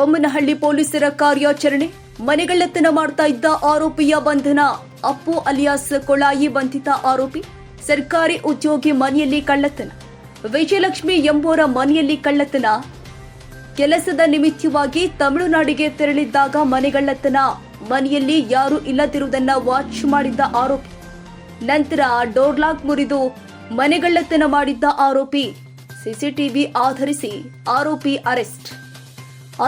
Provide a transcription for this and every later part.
ಬೊಮ್ಮನಹಳ್ಳಿ ಪೊಲೀಸರ ಕಾರ್ಯಾಚರಣೆ. ಮನೆಗಳ್ಳತನ ಮಾಡ್ತಾ ಇದ್ದ ಆರೋಪಿಯ ಬಂಧನ. ಅಪ್ಪು ಅಲಿಯಾಸ್ ಕೊಳಾಯಿ ಬಂಧಿತ ಆರೋಪಿ. ಸರ್ಕಾರಿ ಉದ್ಯೋಗಿ ಮನೆಯಲ್ಲಿ ಕಳ್ಳತನ. ವಿಜಯಲಕ್ಷ್ಮಿ ಎಂಬುವರ ಮನೆಯಲ್ಲಿ ಕಳ್ಳತನ. ಕೆಲಸದ ನಿಮಿತ್ತವಾಗಿ ತಮಿಳುನಾಡಿಗೆ ತೆರಳಿದ್ದಾಗ ಮನೆಗಳ್ಳತನ. ಮನೆಯಲ್ಲಿ ಯಾರೂ ಇಲ್ಲದಿರುವುದನ್ನ ವಾಚ್ ಮಾಡಿದ್ದ ಆರೋಪಿ. ನಂತರ ಡೋರ್ಲಾಕ್ ಮುರಿದು ಮನೆಗಳ್ಳತನ ಮಾಡಿದ್ದ ಆರೋಪಿ. ಸಿಸಿಟಿವಿ ಆಧರಿಸಿ ಆರೋಪಿ ಅರೆಸ್ಟ್.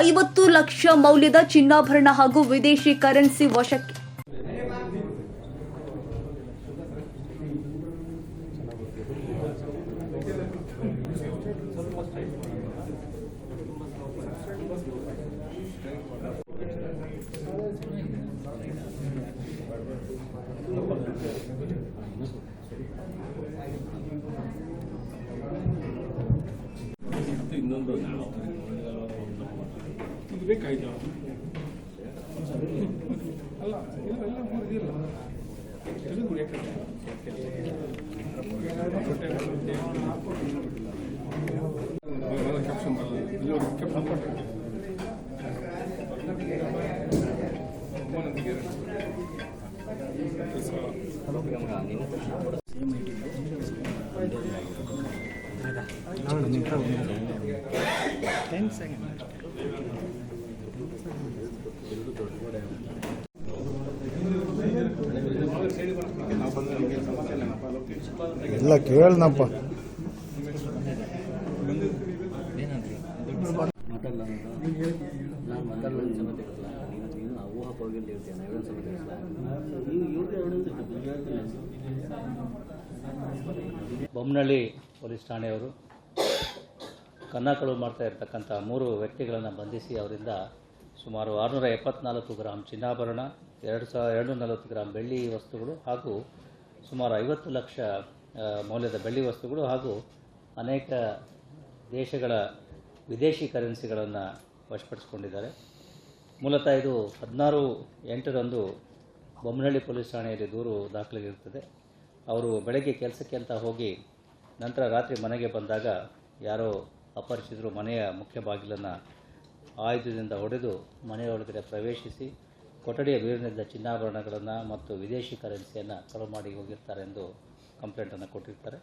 ಐವತ್ತು ಲಕ್ಷ ಮೌಲ್ಯದ ಚಿನ್ನಾಭರಣ ಹಾಗೂ ವಿದೇಶಿ ಕರೆನ್ಸಿ ವಶಕ್ಕೆ. ಬೇಕಾಯ್ತು. ಅಲ್ಲ ಎಲ್ಲ ಮುರಿದಿಲ್ಲ. ಇದು ಮುರಿಯಕ್ಕೆ ಕ್ಯಾಪ್ಷನ್ ಒಂದು ಕ್ಯಾಪ್ಷನ್ ಎಲ್ಲ ಕೇಳ್ನಪ್ಪ ನೀವು ಇವ್ರಿಗೆ ಬೊಮ್ಮನಹಳ್ಳಿ ಪೊಲೀಸ್ ಠಾಣೆಯವರು ಕನ್ನಾಕಳು ಮಾಡ್ತಾ ಇರ್ತಕ್ಕಂಥ ಮೂರು ವ್ಯಕ್ತಿಗಳನ್ನು ಬಂಧಿಸಿ ಅವರಿಂದ ಸುಮಾರು ಆರುನೂರ ಎಪ್ಪತ್ನಾಲ್ಕು ಗ್ರಾಮ್ ಚಿನ್ನಾಭರಣ, ಎರಡು ಸಾವಿರ ಎರಡು ನಲವತ್ತು ಗ್ರಾಮ್ ಬೆಳ್ಳಿ ವಸ್ತುಗಳು ಹಾಗೂ ಸುಮಾರು ಐವತ್ತು ಲಕ್ಷ ಮೌಲ್ಯದ ಬೆಳ್ಳಿ ವಸ್ತುಗಳು ಹಾಗೂ ಅನೇಕ ದೇಶಗಳ ವಿದೇಶಿ ಕರೆನ್ಸಿಗಳನ್ನು ವಶಪಡಿಸಿಕೊಂಡಿದ್ದಾರೆ. ಮೂಲತಃ ಇದು ಹದಿನಾರು ಎಂಟರಂದು ಬೊಮ್ಮನಹಳ್ಳಿ ಪೊಲೀಸ್ ಠಾಣೆಯಲ್ಲಿ ದೂರು ದಾಖಲಾಗಿರುತ್ತದೆ ಅವರು ಬೆಳಗ್ಗೆ ಕೆಲಸಕ್ಕೆ ಅಂತ ಹೋಗಿ ನಂತರ ರಾತ್ರಿ ಮನೆಗೆ ಬಂದಾಗ ಯಾರೋ ಅಪರಿಚಿತರು ಮನೆಯ ಮುಖ್ಯ ಬಾಗಿಲನ್ನು ಆಯುಧದಿಂದ ಹೊಡೆದು ಮನೆಯೊಳಗಡೆ ಪ್ರವೇಶಿಸಿ ಕೊಠಡಿಯ ಬೀರಿನಿಂದ ಚಿನ್ನಾಭರಣಗಳನ್ನು ಮತ್ತು ವಿದೇಶಿ ಕರೆನ್ಸಿಯನ್ನು ಕಳು ಮಾಡಿ ಹೋಗಿರ್ತಾರೆ ಎಂದು ಕಂಪ್ಲೇಂಟನ್ನು ಕೊಟ್ಟಿರ್ತಾರೆ.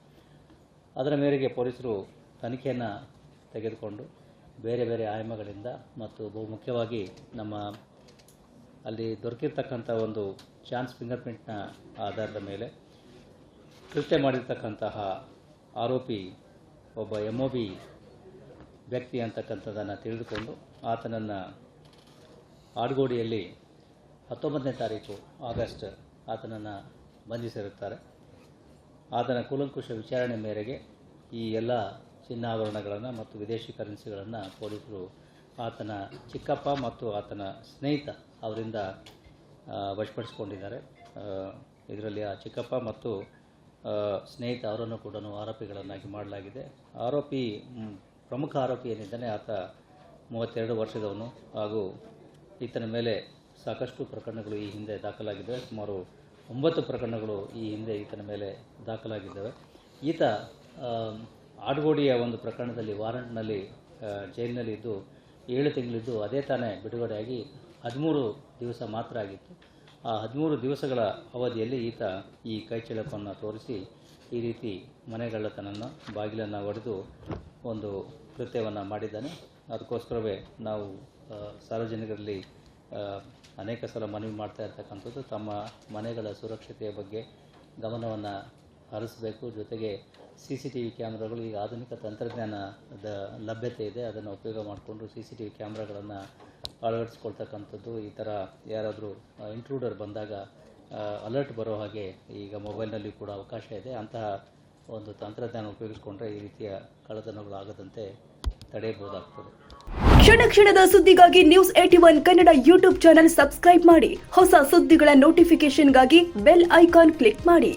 ಅದರ ಮೇರೆಗೆ ಪೊಲೀಸರು ತನಿಖೆಯನ್ನು ತೆಗೆದುಕೊಂಡು ಬೇರೆ ಬೇರೆ ಆಯಾಮಗಳಿಂದ ಮತ್ತು ಬಹು ಮುಖ್ಯವಾಗಿ ನಮ್ಮ ಅಲ್ಲಿ ದೊರಕಿರ್ತಕ್ಕಂಥ ಒಂದು ಚಾನ್ಸ್ ಫಿಂಗರ್ ಪ್ರಿಂಟ್ನ ಆಧಾರದ ಮೇಲೆ ಕೃತ್ಯ ಮಾಡಿರ್ತಕ್ಕಂತಹ ಆರೋಪಿ ಒಬ್ಬ ಎಂ ಒ ಬಿ ವ್ಯಕ್ತಿ ಅಂತಕ್ಕಂಥದ್ದನ್ನು ತಿಳಿದುಕೊಂಡು ಆತನನ್ನು ಆಡ್ಗೋಡಿಯಲ್ಲಿ ಹತ್ತೊಂಬತ್ತನೇ ತಾರೀಕು ಆಗಸ್ಟ್ ಆತನನ್ನು ಬಂಧಿಸಿರುತ್ತಾರೆ. ಆತನ ಕೂಲಂಕುಷ ವಿಚಾರಣೆ ಮೇರೆಗೆ ಈ ಎಲ್ಲ ಚಿನ್ನಾಭರಣಗಳನ್ನು ಮತ್ತು ವಿದೇಶಿ ಕರೆನ್ಸಿಗಳನ್ನು ಪೊಲೀಸರು ಆತನ ಚಿಕ್ಕಪ್ಪ ಮತ್ತು ಆತನ ಸ್ನೇಹಿತ ಅವರಿಂದ ವಶಪಡಿಸಿಕೊಂಡಿದ್ದಾರೆ. ಇದರಲ್ಲಿ ಆ ಚಿಕ್ಕಪ್ಪ ಮತ್ತು ಸ್ನೇಹಿತ ಅವರನ್ನು ಕೂಡ ಆರೋಪಿಗಳನ್ನಾಗಿ ಮಾಡಲಾಗಿದೆ. ಆರೋಪಿ ಪ್ರಮುಖ ಆರೋಪಿ ಏನಿದ್ದಾನೆ, ಆತ ಮೂವತ್ತೆರಡು ವರ್ಷದವನು. ಹಾಗೂ ಈತನ ಮೇಲೆ ಸಾಕಷ್ಟು ಪ್ರಕರಣಗಳು ಈ ಹಿಂದೆ ದಾಖಲಾಗಿದ್ದವೆ. ಸುಮಾರು ಒಂಬತ್ತು ಪ್ರಕರಣಗಳು ಈ ಹಿಂದೆ ಈತನ ಮೇಲೆ ದಾಖಲಾಗಿದ್ದಾವೆ. ಈತ ಆಡ್ಗೋಡಿಯ ಒಂದು ಪ್ರಕರಣದಲ್ಲಿ ವಾರಂಟ್ನಲ್ಲಿ ಜೈಲಿನಲ್ಲಿ ಇದ್ದು ಏಳು ತಿಂಗಳಿದ್ದು ಅದೇ ತಾನೇ ಬಿಡುಗಡೆಯಾಗಿ ಹದಿಮೂರು ದಿವಸ ಮಾತ್ರ ಆಗಿತ್ತು. ಆ ಹದಿಮೂರು ದಿವಸಗಳ ಅವಧಿಯಲ್ಲಿ ಈತ ಈ ಕೈಚಳಕವನ್ನು ತೋರಿಸಿ ಈ ರೀತಿ ಮನೆಗಳ್ಳತನನ್ನು ಬಾಗಿಲನ್ನು ಒಡೆದು ಒಂದು ಕೃತ್ಯವನ್ನು ಮಾಡಿದ್ದಾನೆ. ಅದಕ್ಕೋಸ್ಕರವೇ ನಾವು ಸಾರ್ವಜನಿಕರಲ್ಲಿ ಅನೇಕ ಸಲ ಮನವಿ ಮಾಡ್ತಾ ಇರ್ತಕ್ಕಂಥದ್ದು. ತಮ್ಮ ಮನೆಗಳ ಸುರಕ್ಷತೆಯ ಬಗ್ಗೆ ಗಮನವನ್ನು ಹರಿಸಬೇಕು. ಜೊತೆಗೆ ಸಿ ಸಿ ಟಿ ವಿ ಕ್ಯಾಮ್ರಾಗಳು, ಈಗ ಆಧುನಿಕ ತಂತ್ರಜ್ಞಾನದ ಲಭ್ಯತೆ ಇದೆ. ಅದನ್ನು ಉಪಯೋಗ ಮಾಡಿಕೊಂಡು ಸಿ ಸಿ ಟಿ ವಿ ಕ್ಯಾಮ್ರಾಗಳನ್ನು ಅಳವಡಿಸ್ಕೊಳ್ತಕ್ಕಂಥದ್ದು. ಈ ಥರ ಯಾರಾದರೂ ಇಂಟ್ರೂಡರ್ ಬಂದಾಗ ಅಲರ್ಟ್ ಬರೋ ಹಾಗೆ ಈಗ ಮೊಬೈಲ್ನಲ್ಲಿ ಕೂಡ ಅವಕಾಶ ಇದೆ. ಅಂತಹ ಒಂದು ತಂತ್ರಜ್ಞಾನ ಉಪಯೋಗಿಸಿಕೊಂಡ್ರೆ ಈ ರೀತಿಯ ಕಳ್ಳತನಗಳು ಆಗದಂತೆ ತಡೆಯಬಹುದಾಗ್ತದೆ. ಕ್ಷಣ ಕ್ಷಣದ ಸುದ್ದಿಗಾಗಿ news AT one Kannada YouTube channel subscribe ಮಾಡಿ. ಹೊಸ ಸುದ್ದಿಗಳ ನೋಟಿಫಿಕೇಶನ್ಗಾಗಿ ಬೆಲ್ ಐಕಾನ್ ಕ್ಲಿಕ್ ಮಾಡಿ.